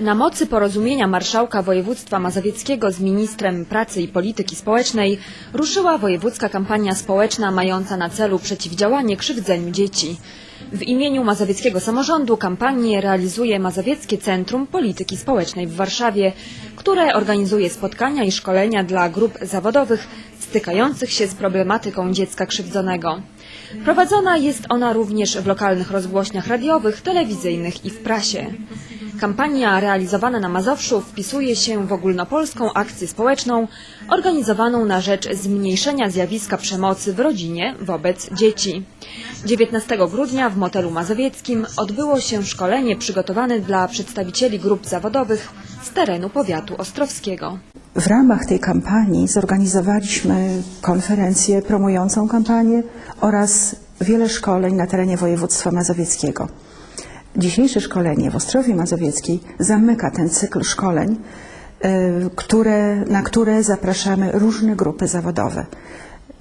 Na mocy porozumienia marszałka województwa mazowieckiego z ministrem pracy i polityki społecznej ruszyła wojewódzka kampania społeczna mająca na celu przeciwdziałanie krzywdzeniu dzieci. W imieniu mazowieckiego samorządu kampanię realizuje Mazowieckie Centrum Polityki Społecznej w Warszawie, które organizuje spotkania i szkolenia dla grup zawodowych stykających się z problematyką dziecka krzywdzonego. Prowadzona jest ona również w lokalnych rozgłośniach radiowych, telewizyjnych i w prasie. Kampania realizowana na Mazowszu wpisuje się w ogólnopolską akcję społeczną organizowaną na rzecz zmniejszenia zjawiska przemocy w rodzinie wobec dzieci. 19 grudnia w motelu mazowieckim odbyło się szkolenie przygotowane dla przedstawicieli grup zawodowych z terenu powiatu ostrowskiego. W ramach tej kampanii zorganizowaliśmy konferencję promującą kampanię oraz wiele szkoleń na terenie województwa mazowieckiego. Dzisiejsze szkolenie w Ostrowie Mazowieckiej zamyka ten cykl szkoleń, y, które, na które zapraszamy różne grupy zawodowe.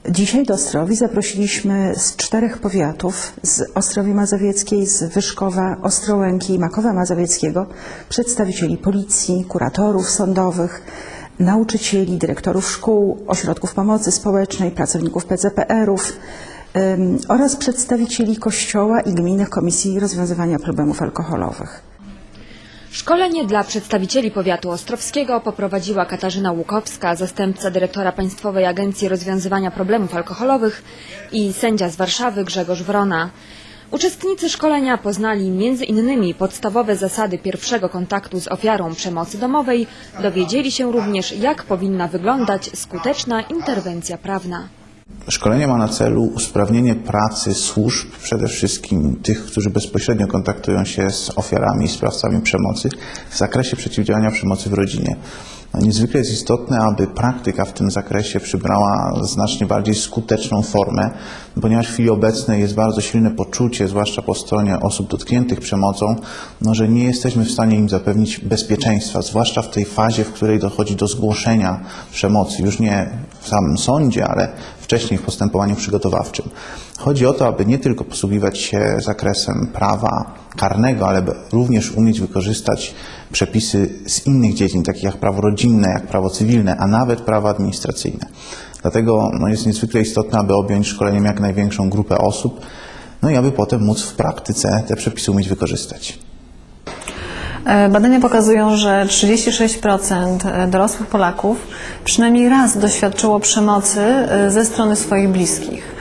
Dzisiaj do Ostrowi zaprosiliśmy z czterech powiatów, z Ostrowi Mazowieckiej, z Wyszkowa, Ostrołęki i Makowa Mazowieckiego, przedstawicieli policji, kuratorów sądowych, nauczycieli, dyrektorów szkół, ośrodków pomocy społecznej, pracowników PZPR-ów oraz przedstawicieli Kościoła i gminnych komisji rozwiązywania problemów alkoholowych. Szkolenie dla przedstawicieli powiatu ostrowskiego poprowadziła Katarzyna Łukowska, zastępca dyrektora Państwowej Agencji Rozwiązywania Problemów Alkoholowych i sędzia z Warszawy Grzegorz Wrona. Uczestnicy szkolenia poznali innymi podstawowe zasady pierwszego kontaktu z ofiarą przemocy domowej, dowiedzieli się również jak powinna wyglądać skuteczna interwencja prawna. Szkolenie ma na celu usprawnienie pracy służb, przede wszystkim tych, którzy bezpośrednio kontaktują się z ofiarami i sprawcami przemocy w zakresie przeciwdziałania przemocy w rodzinie. No, Niezwykle jest istotne, aby praktyka w tym zakresie przybrała znacznie bardziej skuteczną formę, ponieważ w chwili obecnej jest bardzo silne poczucie, zwłaszcza po stronie osób dotkniętych przemocą, no, że nie jesteśmy w stanie im zapewnić bezpieczeństwa, zwłaszcza w tej fazie, w której dochodzi do zgłoszenia przemocy, już nie w samym sądzie, ale wcześniej w postępowaniu przygotowawczym. Chodzi o to, aby nie tylko posługiwać się zakresem prawa karnego, ale również umieć wykorzystać przepisy z innych dziedzin, takich jak prawo rodzinne, jak prawo cywilne, a nawet prawo administracyjne. Dlatego no, jest niezwykle istotne, aby objąć szkoleniem jak największą grupę osób, no i aby potem móc w praktyce te przepisy umieć wykorzystać. E, Badania pokazują, że 36% dorosłych Polaków przynajmniej raz doświadczyło przemocy e, ze strony swoich bliskich.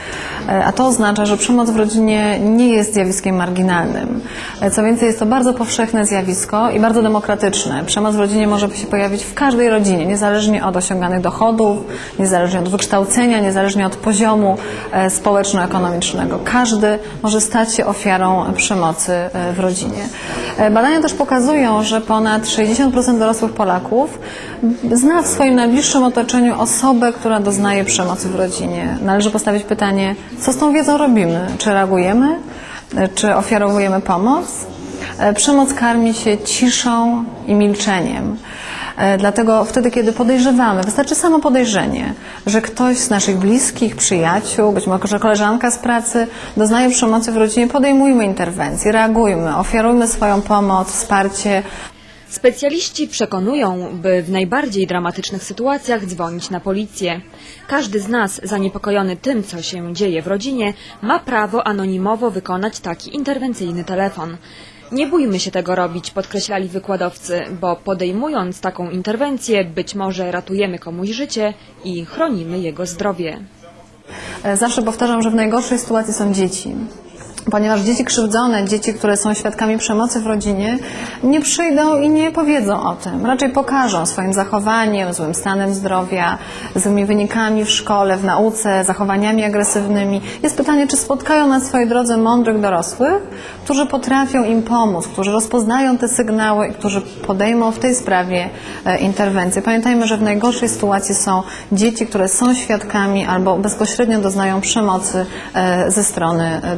E, A to oznacza, że przemoc w rodzinie nie jest zjawiskiem marginalnym. E, Co więcej, jest to bardzo powszechne zjawisko i bardzo demokratyczne. Przemoc w rodzinie może się pojawić w każdej rodzinie, niezależnie od osiąganych dochodów, niezależnie od wykształcenia, niezależnie od poziomu e, społeczno-ekonomicznego. Każdy może stać się ofiarą przemocy w rodzinie. Badania też pokazują, że ponad 60% dorosłych Polaków zna w swoim najbliższym otoczeniu osobę, która doznaje przemocy w rodzinie. Należy postawić pytanie, co z tą wiedzą robimy? Czy reagujemy? Czy ofiarowujemy pomoc? E, Przemoc karmi się ciszą i milczeniem. E, Dlatego wtedy, kiedy podejrzewamy, wystarczy samo podejrzenie, że ktoś z naszych bliskich, przyjaciół, być może koleżanka z pracy doznaje przemocy w rodzinie, podejmujmy interwencję, reagujmy, ofiarujmy swoją pomoc, wsparcie, Specjaliści przekonują, by w najbardziej dramatycznych sytuacjach dzwonić na policję. Każdy z nas zaniepokojony tym, co się dzieje w rodzinie, ma prawo anonimowo wykonać taki interwencyjny telefon. Nie bójmy się tego robić, podkreślali wykładowcy, bo podejmując taką interwencję, być może ratujemy komuś życie i chronimy jego zdrowie. E, Zawsze powtarzam, że w najgorszej sytuacji są dzieci. Ponieważ dzieci krzywdzone, dzieci, które są świadkami przemocy w rodzinie, nie przyjdą i nie powiedzą o tym. Raczej pokażą swoim zachowaniem, złym stanem zdrowia, złymi wynikami w szkole, w nauce, zachowaniami agresywnymi. Jest pytanie, czy spotkają na swojej drodze mądrych dorosłych, którzy potrafią im pomóc, którzy rozpoznają te sygnały i którzy podejmą w tej sprawie e, interwencję. Pamiętajmy, że w najgorszej sytuacji są dzieci, które są świadkami albo bezpośrednio doznają przemocy e, ze strony e,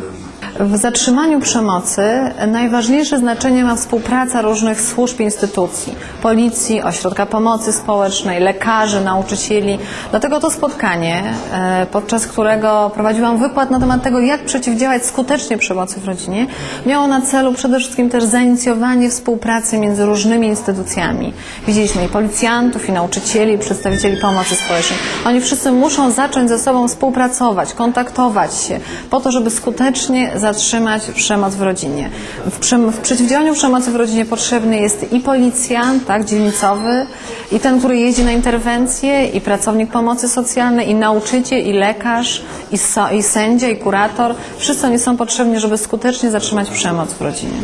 dorosłych. W zatrzymaniu przemocy najważniejsze znaczenie ma współpraca różnych służb instytucji, policji, ośrodka pomocy społecznej, lekarzy, nauczycieli. Dlatego to spotkanie, e, podczas którego prowadziłam wykład na temat tego, jak przeciwdziałać skutecznie przemocy w rodzinie, miało na celu przede wszystkim też zainicjowanie współpracy między różnymi instytucjami. Widzieliśmy i policjantów, i nauczycieli, i przedstawicieli pomocy społecznej. Oni wszyscy muszą zacząć ze sobą współpracować, kontaktować się, po to, żeby skutecznie zatrzymać przemoc w rodzinie. W, w przeciwdziałaniu przemocy w rodzinie potrzebny jest i policjant, tak, dzielnicowy, i ten, który jeździ na interwencje, i pracownik pomocy socjalnej, i nauczyciel, i lekarz, i, so, i sędzia, i kurator. Wszyscy oni są potrzebni, żeby skutecznie zatrzymać przemoc w rodzinie.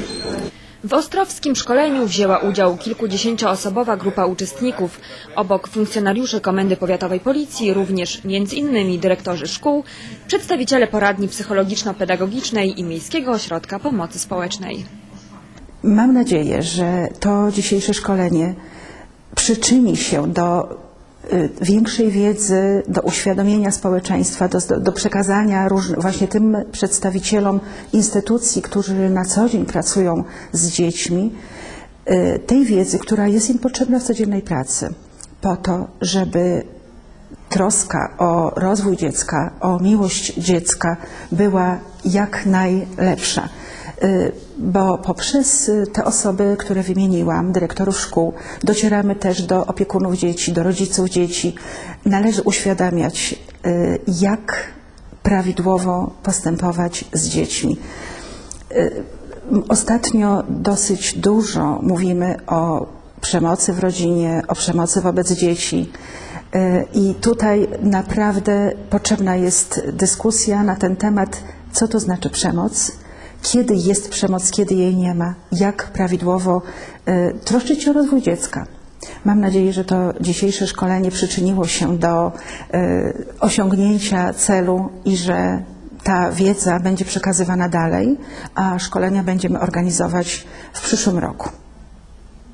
W ostrowskim szkoleniu wzięła udział kilkudziesięcioosobowa grupa uczestników. Obok funkcjonariuszy Komendy Powiatowej Policji, również innymi dyrektorzy szkół, przedstawiciele poradni psychologiczno-pedagogicznej i Miejskiego Ośrodka Pomocy Społecznej. Mam nadzieję, że to dzisiejsze szkolenie przyczyni się do większej wiedzy, do uświadomienia społeczeństwa, do, do przekazania właśnie tym przedstawicielom instytucji, którzy na co dzień pracują z dziećmi, y, tej wiedzy, która jest im potrzebna w codziennej pracy, po to, żeby troska o rozwój dziecka, o miłość dziecka była jak najlepsza. Y, Bo poprzez y, te osoby, które wymieniłam, dyrektorów szkół, docieramy też do opiekunów dzieci, do rodziców dzieci. Należy uświadamiać, y, jak prawidłowo postępować z dziećmi. Ostatnio dosyć dużo mówimy o przemocy w rodzinie, o przemocy wobec dzieci. I tutaj naprawdę potrzebna jest dyskusja na ten temat, co to znaczy przemoc, kiedy jest przemoc, kiedy jej nie ma, jak prawidłowo y, troszczyć się o rozwój dziecka. Mam nadzieję, że to dzisiejsze szkolenie przyczyniło się do y, osiągnięcia celu i że ta wiedza będzie przekazywana dalej, a szkolenia będziemy organizować w przyszłym roku.